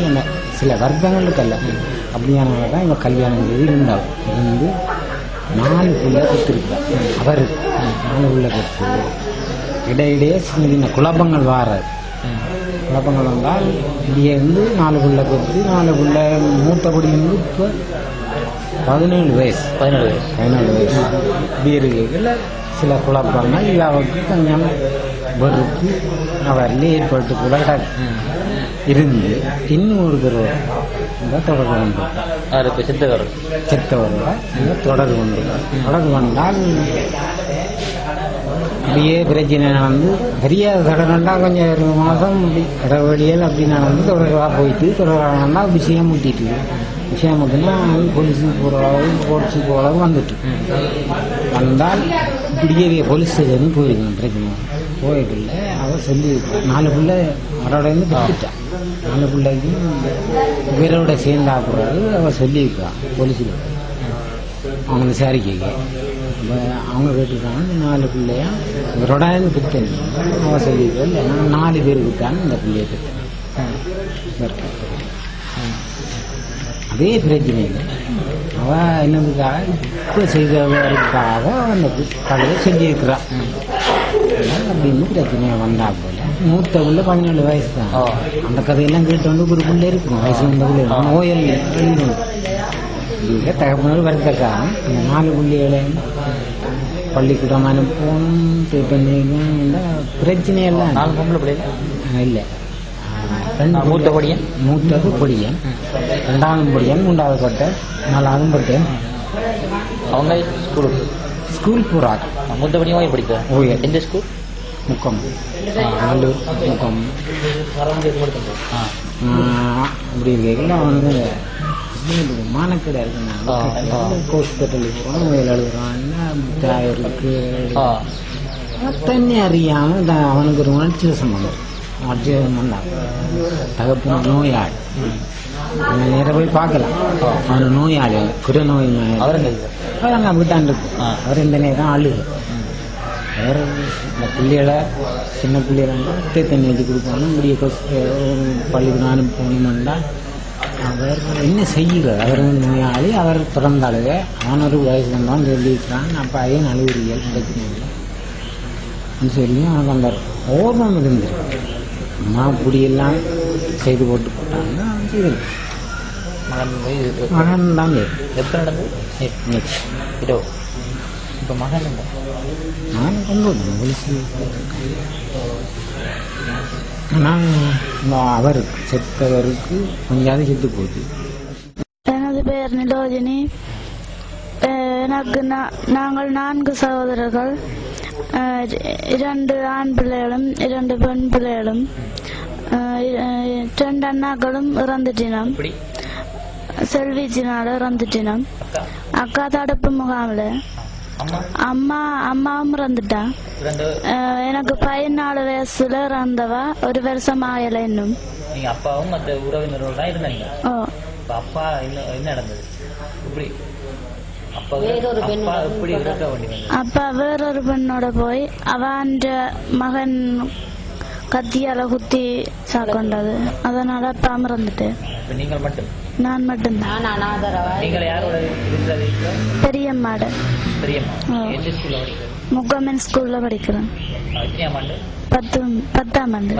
சொல்லி அந்த சில வருத்தங்கள் இருக்கல்ல அப்படியானவங்க தான் இவன் கல்யாணம் செய்து இருந்தாள் இருந்து நாலு பிள்ளை பெற்றிருக்கிறார். அவர். நாலு பிள்ளை பெற்று இடையிடையே சின்ன சின்ன குழப்பங்கள் வாராது. குழப்பங்கள் வந்தால் இப்படியே இருந்து நாலு பிள்ளை பெற்று நாலு பிள்ளை மூத்தபடி இருந்து இப்போ பதினேழு வயசு. பதினேழு வயசு. பதினேழு வயசு. இப்படி இருக்கையில் சில குழப்பங்கள் இவாவுக்கு கொஞ்சம் வெறுப்பு. அவரில் ஏற்பட்டு கூட இருந்து ஒருத்தர் இந்த தொடர்பு கொண்டு. யாருக்கு சித்தகர் செத்தவரோட இந்த தொடர்பு கொண்டு. தொடர்பு கொண்டால் அப்படியே பிரச்சனை நடந்து பெரிய தடவைண்டா கொஞ்சம் ஒரு மாதம் அப்படி இடைவெளியில் அப்படி நடந்து தொடர்பாக போயிட்டு தொடர்பாக நடந்தால் விஷயம் முட்டிட்டு. விஷயம் முட்டினா போலீஸுக்கு போகிற அளவு போலீஸுக்கு போகிற அளவு வந்துட்டு. வந்தால் இப்படியே போலீஸ் ஸ்டேஷனுக்கு போயிருக்கணும் பிரச்சனை. போயிட்டுல அவள் சொல்லி நாலு பிள்ளை அவரோட இருந்து அந்த பிள்ளைக்கு இவரோட சேர்ந்தா கூடாது அவள் சொல்லியிருக்கான் போலீஸில். அவங்க விசாரிக்க அவங்க கேட்டுருக்காங்க நாலு பிள்ளையா? இவரோட இருந்து பெற்றேன் அவள் சொல்லியிருக்கா இல்லை நாலு பேர் விட்டான்னு இந்த பிள்ளைய பெற்றேன். அதே பிரச்சனை இல்லை அவ என்னதுக்காக இப்போ செய்தவருக்காக அந்த கதையை செஞ்சிருக்கிறான் அப்படின்னு பிரச்சனையாக வந்தா போல. மூத்த பிள்ளை பதினேழு வயசு. தான். அந்த கதையெல்லாம் கேட்டு வந்து ஒரு பிள்ளை இருக்கும் வயசு வந்த பிள்ளை நோயல் எழுதணும் இதில் தகப்பனர் வருத்தக்காரன். அந்த நாலு பிள்ளைகளையும் பள்ளிக்கூடம் அனுப்பணும் பண்ணணும் இந்த பிரச்சனையெல்லாம் நாலு பொம்பளை பிள்ளைங்க இல்லை. மூத்த பொடியன்? மூத்தது பொடியன். ரெண்டாவது பொடியன் மூன்றாவது பட்டை நாலாவது பட்டேன். அவங்க ஸ்கூலுக்கு? ஸ்கூல் போகிறார் மூத்த படியும் படிக்க. எந்த ஸ்கூல்? முக்கம் நல்லூர் முக்கம் அப்படி இருக்கையில் அவனுக்கு மானக்கடை. இருக்குன்னா ஹாஸ்பிட்டலுக்கு தாயருக்கு ஆ. தண்ணி அறியாமல் தான் அவனுக்கு ஒரு உணர்ச்சி சம்பந்தம் உணர்ச்சி சம்பந்தம் தகப்பன நோயாளி. அவன் நேர போய் பார்க்கலாம். அவன் நோயாளி. குறை நோய் அவர் எங்க இருக்கு? அவர் அங்கே அப்படித்தான் இருக்கும். அவர் இந்த நேரம் அழுகு அவர் இந்த பிள்ளைகளை சின்ன பிள்ளைகளை தே தண்ணி வச்சு கொஸ்- அஹ் பள்ளிக்கு அனுப்பணும்னா அவர் என்ன செய்கிறார் அவர் நோயாளி அவர் பிறந்த அழுக அவன் ஒரு வயசு வந்தான் சொல்லியிருக்கிறான் அப்போ அதே அழுகுறியல் பிரச்சனை இல்லை சொல்லி அவனுக்கு அந்த ஓர்மம் இருந்துருக்கு அம்மா இப்படியெல்லாம் செய்து போட்டு போட்டாங்க அவன் செய்திருக்கு மகன் தான் எப்போ நடந்தது இரவு. இப்போ மகன்? நான் கொண்டு வந்தேன் போலீஸு ஆனால் இந்த அவருக்கு செத்தவருக்கு கொஞ்சாவது செத்து போச்சு. எனது பெயர் நிலோஜினி எனக்கு நாங்கள் நான்கு சகோதரர்கள். இரண்டு ஆண் பிள்ளைகளும் இரண்டு பெண் பிள்ளைகளும் ரெண்டு அண்ணாக்களும் இறந்துட்டினோம் இப்படி. செல்வீச்சினால இறந்துட்டினோம் அக்கா அக்கா தடுப்பு முகாமில் அம்மா? அம்மா அம்மாவும் இறந்துட்டா. எனக்கு பதினாலு வயசுல இறந்தவா ஒரு வருஷம் ஆகலை இன்னும். நீங்க அப்பாவும் மற்ற உறவினரோட தான் இருந்தாங்க. அப்பா என்ன என்ன நடந்தது? இப்படி. அப்ப வேறொரு பெண்ணோட போய் அவன் மகன் கத்தியால குத்தி சாக்கொண்டது. அதனால அப்பா மறந்துட்டு இப்ப நீங்கள் மட்டும்? நான் மட்டும்தான். பெரியம்மாடு. எந்த ஸ்கூல்ல படிக்கிறேன். பத்து பத்தாம் ஆண்டு.